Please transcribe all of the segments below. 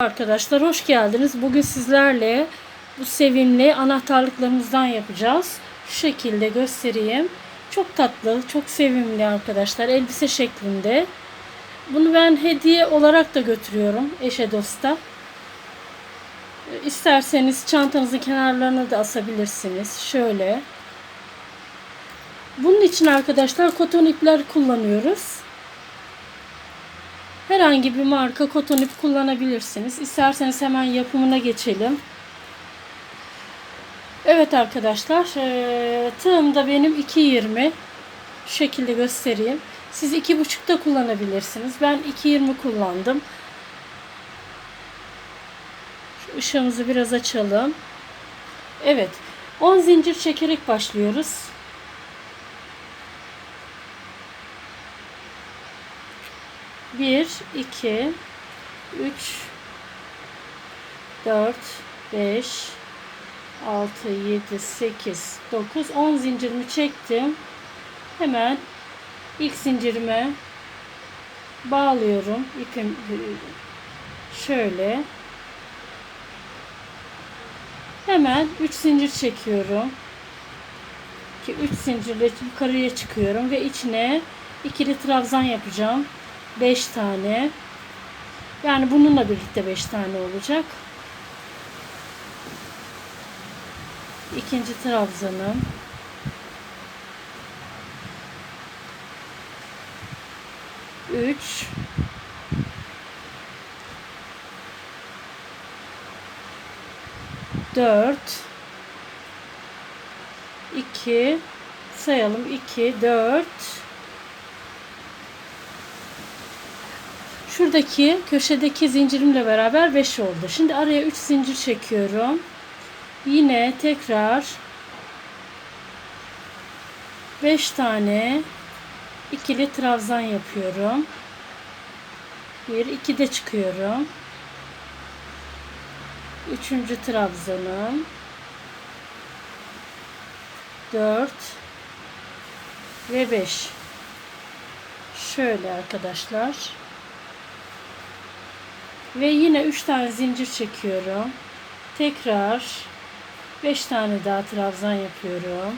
Arkadaşlar hoş geldiniz. Bugün sizlerle bu sevimli anahtarlıklarımızdan yapacağız. Şu şekilde göstereyim. Çok tatlı, çok sevimli arkadaşlar. Elbise şeklinde. Bunu ben hediye olarak da götürüyorum eşe dosta. İsterseniz çantanızın kenarlarına da asabilirsiniz. Şöyle. Bunun için arkadaşlar koton ipler kullanıyoruz. Herhangi bir marka koton ip kullanabilirsiniz. İsterseniz hemen yapımına geçelim. Evet arkadaşlar, eee, tığım da benim 2.20. Şu şekilde göstereyim. Siz 2.5 da kullanabilirsiniz. Ben 2.20 kullandım. Şu ışığımızı biraz açalım. Evet, 10 zincir çekerek başlıyoruz. Bir, iki, üç, dört, beş, altı, yedi, sekiz, dokuz, on zincirimi çektim. Hemen ilk zincirime bağlıyorum. İpim şöyle. Hemen 3 zincir çekiyorum. Ki 3 zincirle yukarıya çıkıyorum ve içine ikili trabzan yapacağım. 5 tane. Yani bununla birlikte 5 tane olacak. İkinci trabzanım. Üç. Dört. iki sayalım. iki dört Şuradaki köşedeki zincirimle beraber 5 oldu. Şimdi araya 3 zincir çekiyorum. Yine tekrar 5 tane ikili trabzan yapıyorum. 1 2 de çıkıyorum. Üçüncü trabzanım. 4 ve 5. Şöyle arkadaşlar. Ve yine 3 tane zincir çekiyorum. Tekrar 5 tane daha trabzan yapıyorum.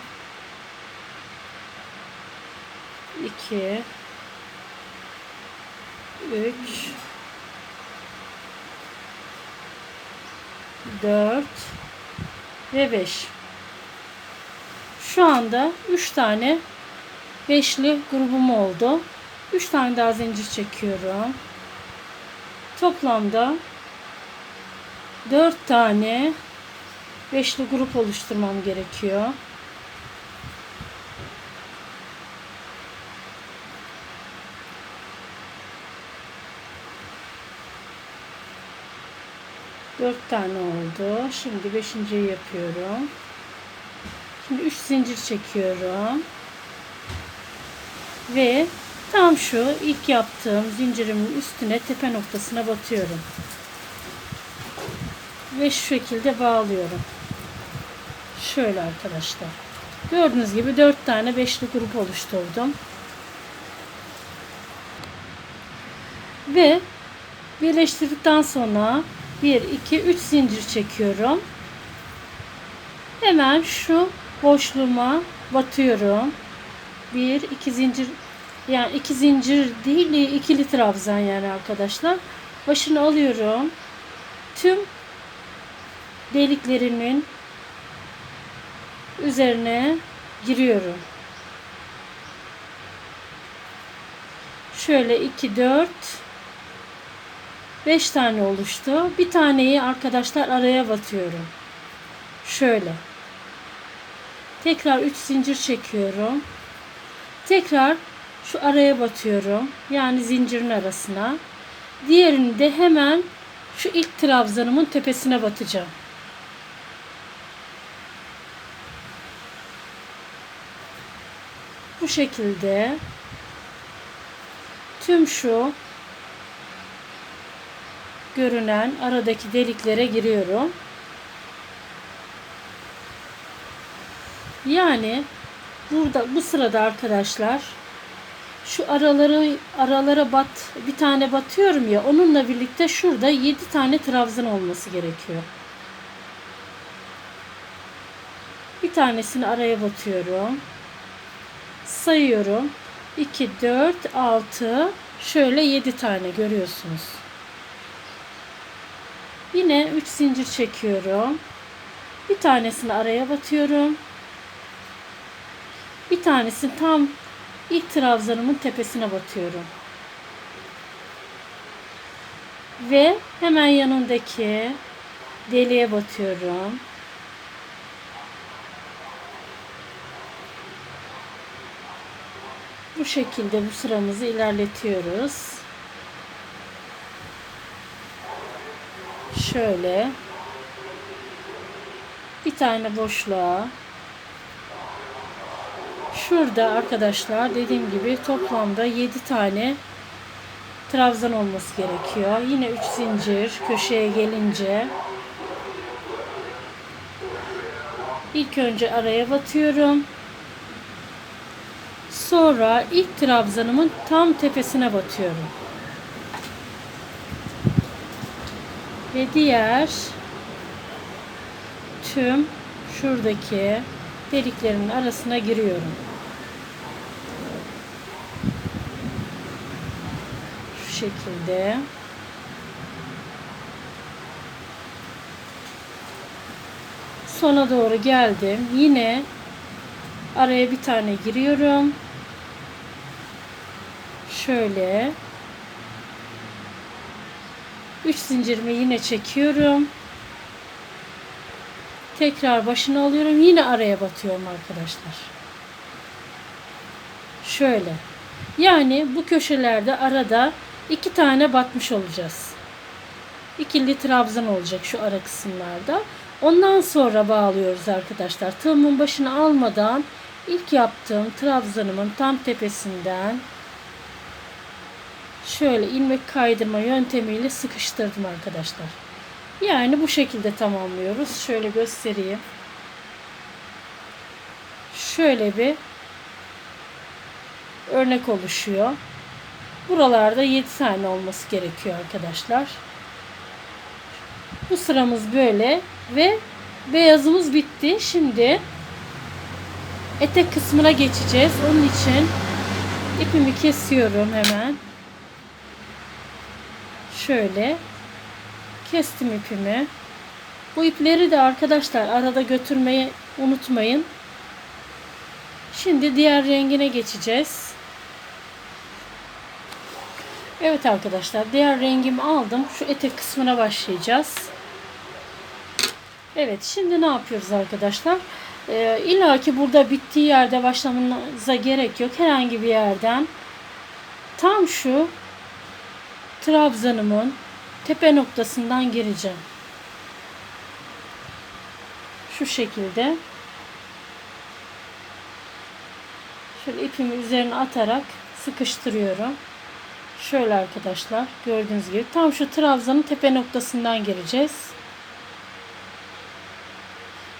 2 3 4 ve 5 şu anda 3 tane beşli grubum oldu. 3 tane daha zincir çekiyorum Toplamda 4 tane beşli grup oluşturmam gerekiyor. Dört tane oldu. Şimdi beşinciyi yapıyorum. Şimdi üç zincir çekiyorum. Ve Tam şu ilk yaptığım zincirimin üstüne tepe noktasına batıyorum. Ve şu şekilde bağlıyorum. Şöyle arkadaşlar. Gördüğünüz gibi 4 tane beşli grup oluşturdum. Ve birleştirdikten sonra 1, 2, 3 zincir çekiyorum. Hemen şu boşluğuma batıyorum. 1, 2 zincir yani iki zincir değil ikili trabzan yani arkadaşlar. Başını alıyorum. Tüm deliklerimin üzerine giriyorum. Şöyle 2 4 5 tane oluştu. Bir taneyi arkadaşlar araya batıyorum. Şöyle. Tekrar 3 zincir çekiyorum. Tekrar şu araya batıyorum. Yani zincirin arasına. Diğerini de hemen şu ilk trabzanımın tepesine batacağım. Bu şekilde tüm şu görünen aradaki deliklere giriyorum. Yani burada bu sırada arkadaşlar şu araları aralara bat bir tane batıyorum ya onunla birlikte şurada 7 tane trabzan olması gerekiyor. Bir tanesini araya batıyorum. Sayıyorum. 2 4 6 şöyle 7 tane görüyorsunuz. Yine 3 zincir çekiyorum. Bir tanesini araya batıyorum. Bir tanesini tam ilk trabzanımın tepesine batıyorum. Ve hemen yanındaki deliğe batıyorum. Bu şekilde bu sıramızı ilerletiyoruz. Şöyle bir tane boşluğa şurada arkadaşlar dediğim gibi toplamda 7 tane trabzan olması gerekiyor. Yine 3 zincir köşeye gelince ilk önce araya batıyorum. Sonra ilk trabzanımın tam tepesine batıyorum. Ve diğer tüm şuradaki deliklerimin arasına giriyorum. Şekilde. Sona doğru geldim. Yine araya bir tane giriyorum. Şöyle. 3 zincirimi yine çekiyorum. Tekrar başını alıyorum. Yine araya batıyorum arkadaşlar. Şöyle. Yani bu köşelerde arada iki tane batmış olacağız. İkili trabzan olacak şu ara kısımlarda. Ondan sonra bağlıyoruz arkadaşlar. Tığımın başını almadan ilk yaptığım trabzanımın tam tepesinden şöyle ilmek kaydırma yöntemiyle sıkıştırdım arkadaşlar. Yani bu şekilde tamamlıyoruz. Şöyle göstereyim. Şöyle bir örnek oluşuyor. Buralarda 7 tane olması gerekiyor arkadaşlar. Bu sıramız böyle ve beyazımız bitti. Şimdi etek kısmına geçeceğiz. Onun için ipimi kesiyorum hemen. Şöyle kestim ipimi. Bu ipleri de arkadaşlar arada götürmeyi unutmayın. Şimdi diğer rengine geçeceğiz. Evet arkadaşlar diğer rengimi aldım. Şu etek kısmına başlayacağız. Evet şimdi ne yapıyoruz arkadaşlar? Ee, İlla ki burada bittiği yerde başlamanıza gerek yok. Herhangi bir yerden tam şu trabzanımın tepe noktasından gireceğim. Şu şekilde. Şöyle ipimi üzerine atarak sıkıştırıyorum. Şöyle arkadaşlar gördüğünüz gibi tam şu trabzanın tepe noktasından gireceğiz.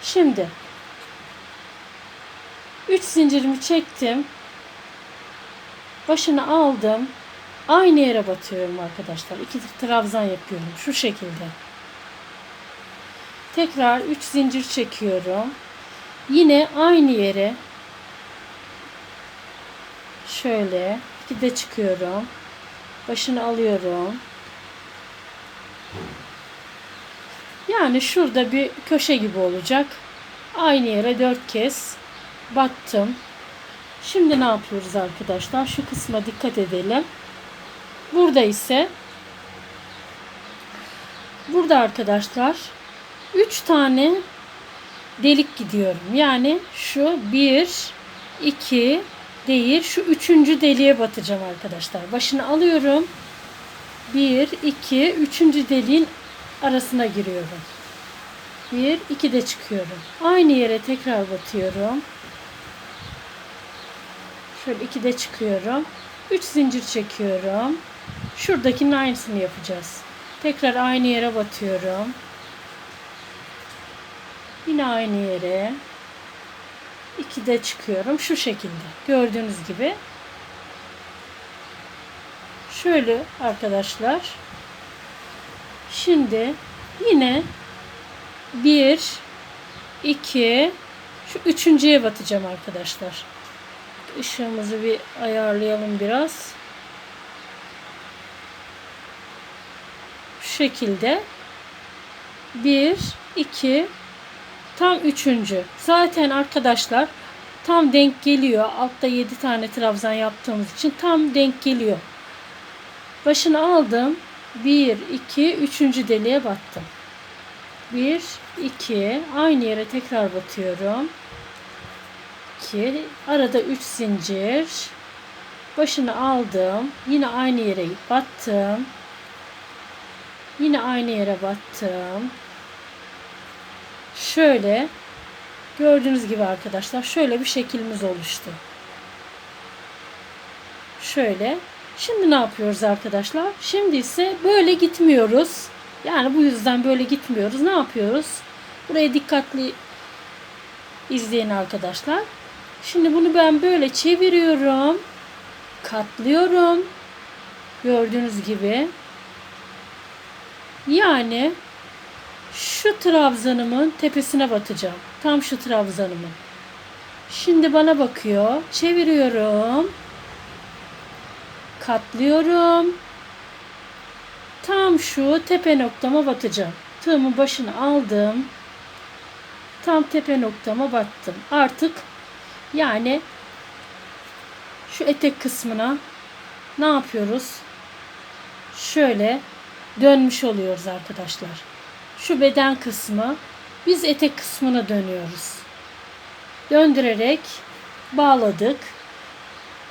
Şimdi 3 zincirimi çektim. Başını aldım. Aynı yere batıyorum arkadaşlar. İki trabzan yapıyorum. Şu şekilde. Tekrar 3 zincir çekiyorum. Yine aynı yere şöyle iki de çıkıyorum. Başını alıyorum. Yani şurada bir köşe gibi olacak. Aynı yere dört kez battım. Şimdi ne yapıyoruz arkadaşlar? Şu kısma dikkat edelim. Burada ise burada arkadaşlar 3 tane delik gidiyorum. Yani şu 1 2 değil şu üçüncü deliğe batacağım arkadaşlar. Başını alıyorum. 1 2 üçüncü deliğin arasına giriyorum. 1 2 de çıkıyorum. Aynı yere tekrar batıyorum. Şöyle 2 de çıkıyorum. 3 zincir çekiyorum. Şuradakinin aynısını yapacağız. Tekrar aynı yere batıyorum. Yine aynı yere. 2 de çıkıyorum. Şu şekilde. Gördüğünüz gibi. Şöyle arkadaşlar. Şimdi yine bir, iki, şu üçüncüye batacağım arkadaşlar. Işığımızı bir ayarlayalım biraz. Şu şekilde. Bir, iki, tam üçüncü. Zaten arkadaşlar tam denk geliyor. Altta yedi tane trabzan yaptığımız için tam denk geliyor. Başını aldım. Bir, iki, üçüncü deliğe battım. Bir, iki, aynı yere tekrar batıyorum. 2 arada 3 zincir başını aldım yine aynı yere battım yine aynı yere battım şöyle gördüğünüz gibi arkadaşlar şöyle bir şeklimiz oluştu. Şöyle. Şimdi ne yapıyoruz arkadaşlar? Şimdi ise böyle gitmiyoruz. Yani bu yüzden böyle gitmiyoruz. Ne yapıyoruz? Buraya dikkatli izleyin arkadaşlar. Şimdi bunu ben böyle çeviriyorum. Katlıyorum. Gördüğünüz gibi. Yani şu trabzanımın tepesine batacağım. Tam şu trabzanımın. Şimdi bana bakıyor. Çeviriyorum. Katlıyorum. Tam şu tepe noktama batacağım. Tığımın başını aldım. Tam tepe noktama battım. Artık yani şu etek kısmına ne yapıyoruz? Şöyle dönmüş oluyoruz arkadaşlar. Şu beden kısmı biz etek kısmına dönüyoruz. Döndürerek bağladık.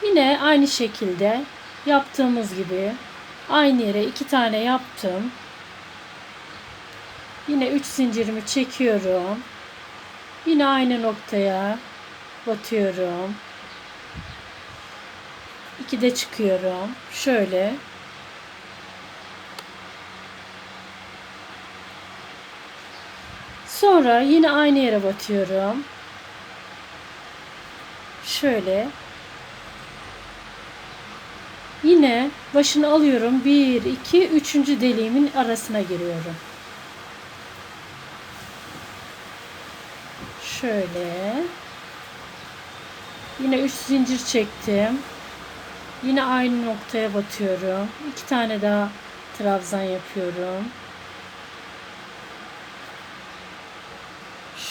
Yine aynı şekilde yaptığımız gibi aynı yere iki tane yaptım. Yine üç zincirimi çekiyorum. Yine aynı noktaya batıyorum. İki de çıkıyorum. Şöyle. Sonra yine aynı yere batıyorum. Şöyle. Yine başını alıyorum. Bir, iki, üçüncü deliğimin arasına giriyorum. Şöyle. Yine 3 zincir çektim. Yine aynı noktaya batıyorum. İki tane daha trabzan yapıyorum.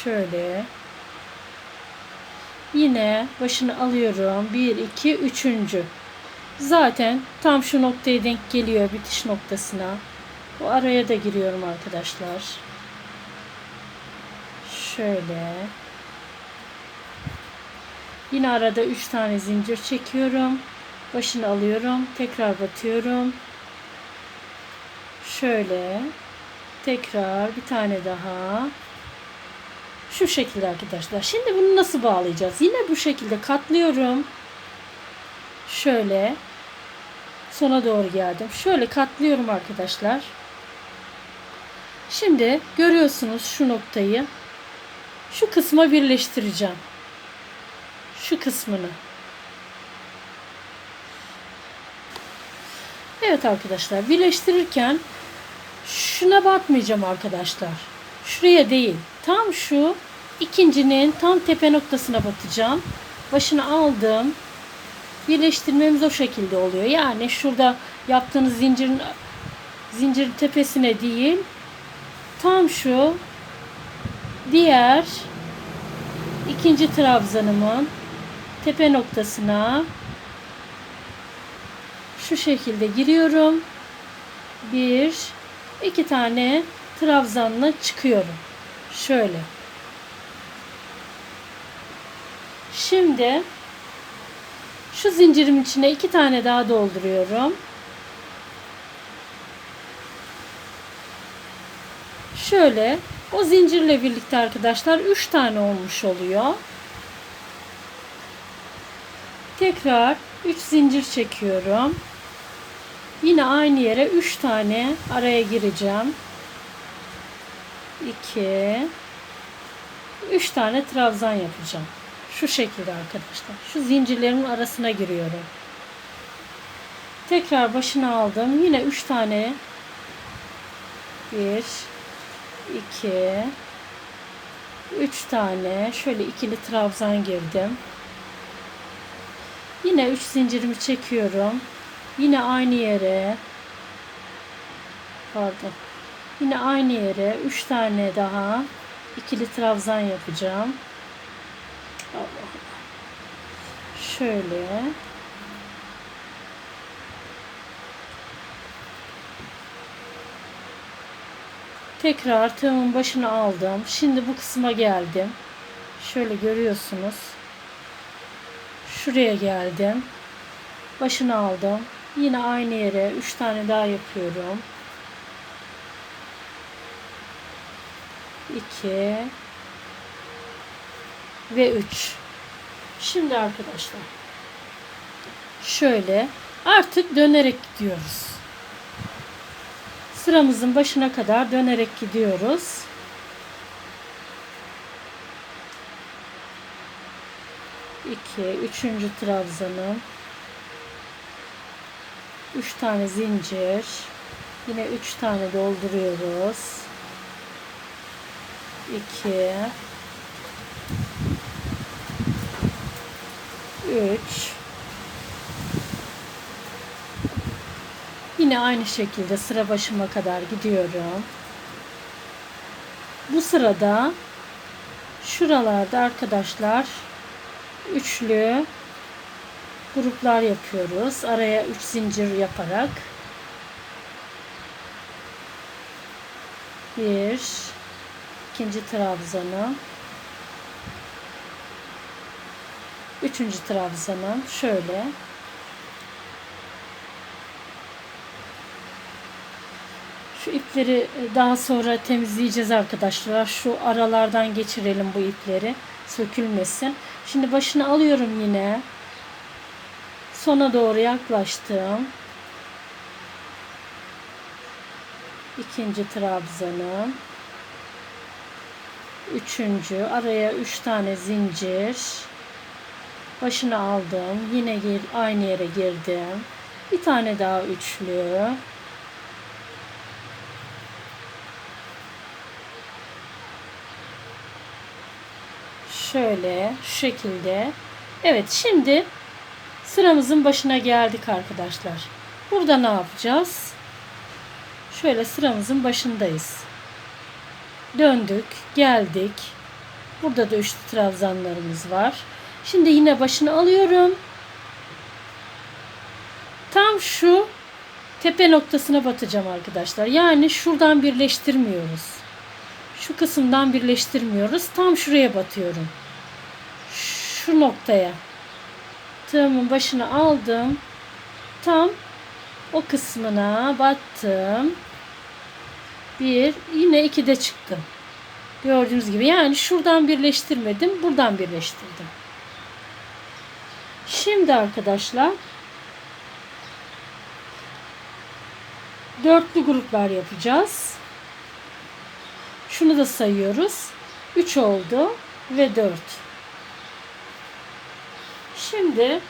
Şöyle. Yine başını alıyorum. 1 2 3. Zaten tam şu noktaya denk geliyor bitiş noktasına. Bu araya da giriyorum arkadaşlar. Şöyle. Yine arada 3 tane zincir çekiyorum. Başını alıyorum. Tekrar batıyorum. Şöyle. Tekrar bir tane daha. Şu şekilde arkadaşlar. Şimdi bunu nasıl bağlayacağız? Yine bu şekilde katlıyorum. Şöyle. Sona doğru geldim. Şöyle katlıyorum arkadaşlar. Şimdi görüyorsunuz şu noktayı. Şu kısma birleştireceğim şu kısmını. Evet arkadaşlar birleştirirken şuna batmayacağım arkadaşlar. Şuraya değil. Tam şu ikincinin tam tepe noktasına batacağım. Başını aldım. Birleştirmemiz o şekilde oluyor. Yani şurada yaptığınız zincirin zincirin tepesine değil tam şu diğer ikinci trabzanımın tepe noktasına şu şekilde giriyorum. Bir, iki tane trabzanla çıkıyorum. Şöyle. Şimdi şu zincirim içine iki tane daha dolduruyorum. Şöyle o zincirle birlikte arkadaşlar 3 tane olmuş oluyor. Tekrar 3 zincir çekiyorum. Yine aynı yere 3 tane araya gireceğim. 2 3 tane trabzan yapacağım. Şu şekilde arkadaşlar. Şu zincirlerin arasına giriyorum. Tekrar başına aldım. Yine 3 tane 1 2 3 tane şöyle ikili trabzan girdim. Yine 3 zincirimi çekiyorum. Yine aynı yere pardon. Yine aynı yere 3 tane daha ikili trabzan yapacağım. Şöyle Tekrar tığımın başına aldım. Şimdi bu kısma geldim. Şöyle görüyorsunuz. Şuraya geldim. Başını aldım. Yine aynı yere 3 tane daha yapıyorum. 2 ve 3. Şimdi arkadaşlar şöyle artık dönerek gidiyoruz. Sıramızın başına kadar dönerek gidiyoruz. İki, üçüncü trabzanım. Üç tane zincir. Yine üç tane dolduruyoruz. İki. Üç. Yine aynı şekilde sıra başıma kadar gidiyorum. Bu sırada şuralarda arkadaşlar üçlü gruplar yapıyoruz. Araya üç zincir yaparak bir ikinci trabzanı üçüncü trabzanı şöyle Şu ipleri daha sonra temizleyeceğiz arkadaşlar. Şu aralardan geçirelim bu ipleri. Sökülmesin. Şimdi başını alıyorum yine. Sona doğru yaklaştım. İkinci trabzanım. Üçüncü. Araya üç tane zincir. Başını aldım. Yine gir, aynı yere girdim. Bir tane daha üçlü. şöyle şu şekilde. Evet şimdi sıramızın başına geldik arkadaşlar. Burada ne yapacağız? Şöyle sıramızın başındayız. Döndük, geldik. Burada da üçlü trabzanlarımız var. Şimdi yine başını alıyorum. Tam şu tepe noktasına batacağım arkadaşlar. Yani şuradan birleştirmiyoruz. Şu kısımdan birleştirmiyoruz. Tam şuraya batıyorum şu noktaya tığımın başına aldım. Tam o kısmına battım. Bir, yine iki de çıktım. Gördüğünüz gibi yani şuradan birleştirmedim, buradan birleştirdim. Şimdi arkadaşlar dörtlü gruplar yapacağız. Şunu da sayıyoruz. 3 oldu ve 4. Şimdi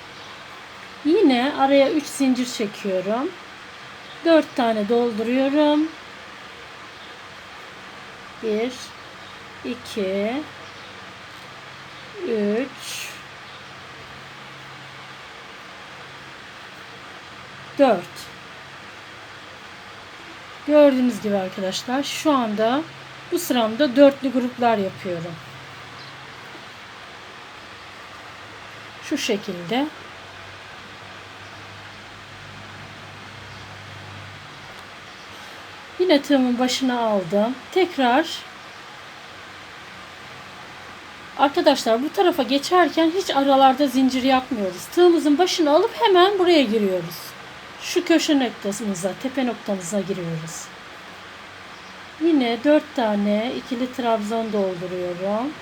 yine araya 3 zincir çekiyorum. 4 tane dolduruyorum. 1 2 3 4 Gördüğünüz gibi arkadaşlar şu anda bu sıramda dörtlü gruplar yapıyorum. Şu şekilde. Yine tığımın başına aldım. Tekrar Arkadaşlar bu tarafa geçerken hiç aralarda zincir yapmıyoruz. Tığımızın başını alıp hemen buraya giriyoruz. Şu köşe noktamıza, tepe noktamıza giriyoruz. Yine 4 tane ikili trabzan dolduruyorum.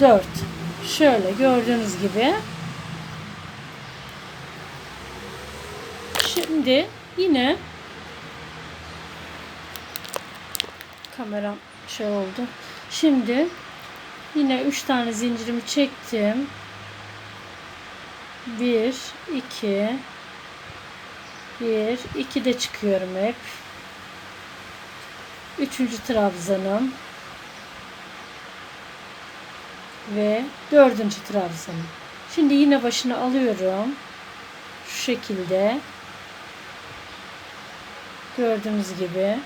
4. Şöyle gördüğünüz gibi. Şimdi yine kameram şey oldu. Şimdi yine 3 tane zincirimi çektim. Bir, iki, bir, iki de çıkıyorum hep. Üçüncü trabzanım. Ve dördüncü trabzanım. Şimdi yine başını alıyorum. Şu şekilde. Gördüğünüz gibi.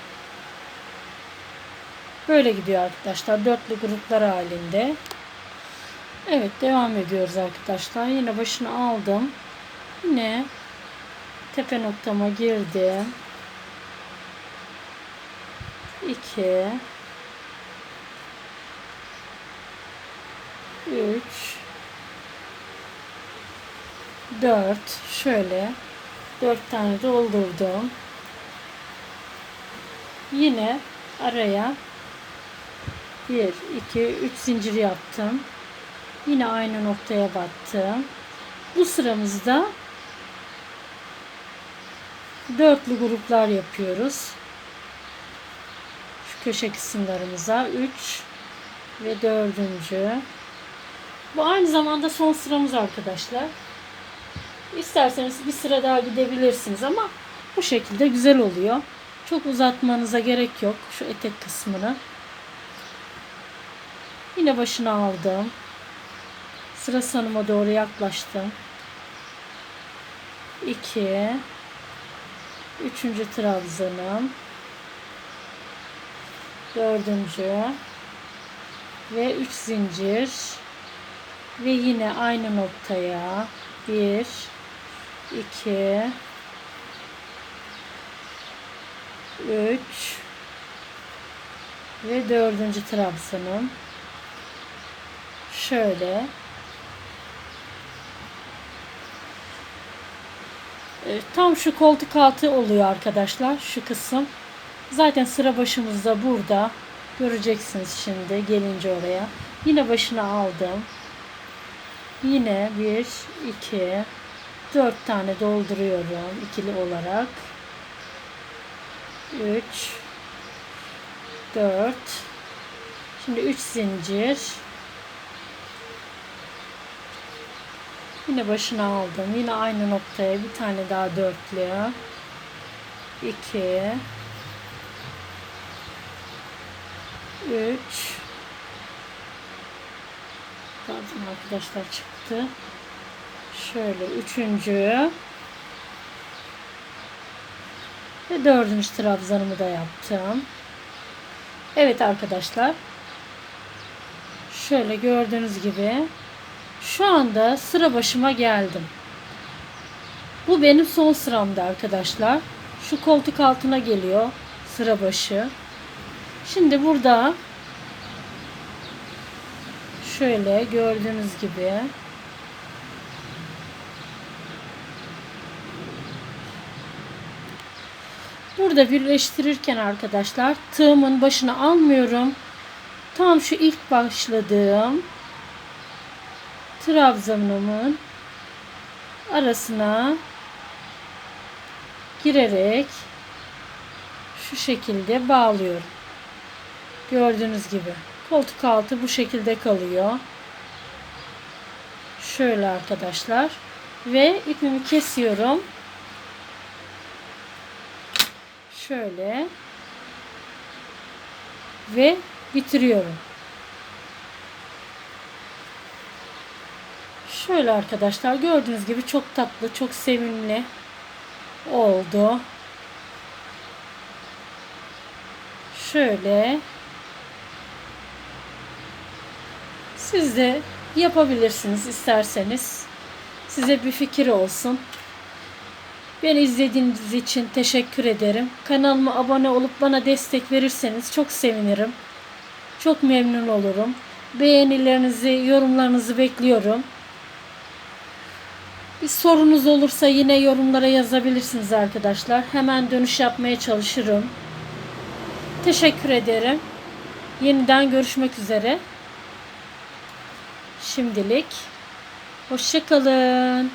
Böyle gidiyor arkadaşlar. Dörtlü gruplar halinde. Evet devam ediyoruz arkadaşlar. Yine başını aldım. Yine tepe noktama girdim. 2 3 4 şöyle 4 tane doldurdum. Yine araya 1 2 3 zincir yaptım. Yine aynı noktaya battım. Bu sıramızda dörtlü gruplar yapıyoruz. Şu köşe kısımlarımıza 3 ve dördüncü. Bu aynı zamanda son sıramız arkadaşlar. İsterseniz bir sıra daha gidebilirsiniz ama bu şekilde güzel oluyor. Çok uzatmanıza gerek yok şu etek kısmını. Yine başına aldım. Sıra sonuma doğru yaklaştım. 2 Üçüncü trabzanım. Dördüncü. Ve üç zincir. Ve yine aynı noktaya. Bir. iki, Üç. Ve dördüncü trabzanım. Şöyle. E, Tam şu koltuk altı oluyor arkadaşlar. Şu kısım. Zaten sıra başımızda burada. Göreceksiniz şimdi gelince oraya. Yine başına aldım. Yine bir, iki, dört tane dolduruyorum ikili olarak. Üç, dört. Şimdi üç zincir. Yine başına aldım. Yine aynı noktaya bir tane daha dörtlü. 2 3 Pardon arkadaşlar çıktı. Şöyle üçüncü ve dördüncü trabzanımı da yaptım. Evet arkadaşlar. Şöyle gördüğünüz gibi şu anda sıra başıma geldim. Bu benim son sıramdı arkadaşlar. Şu koltuk altına geliyor sıra başı. Şimdi burada şöyle gördüğünüz gibi Burada birleştirirken arkadaşlar tığımın başına almıyorum. Tam şu ilk başladığım trabzanımın arasına girerek şu şekilde bağlıyorum. Gördüğünüz gibi koltuk altı bu şekilde kalıyor. Şöyle arkadaşlar ve ipimi kesiyorum. Şöyle ve bitiriyorum. Şöyle arkadaşlar gördüğünüz gibi çok tatlı, çok sevimli oldu. Şöyle siz de yapabilirsiniz isterseniz. Size bir fikir olsun. Beni izlediğiniz için teşekkür ederim. Kanalıma abone olup bana destek verirseniz çok sevinirim. Çok memnun olurum. Beğenilerinizi, yorumlarınızı bekliyorum. Bir sorunuz olursa yine yorumlara yazabilirsiniz arkadaşlar. Hemen dönüş yapmaya çalışırım. Teşekkür ederim. Yeniden görüşmek üzere. Şimdilik hoşçakalın.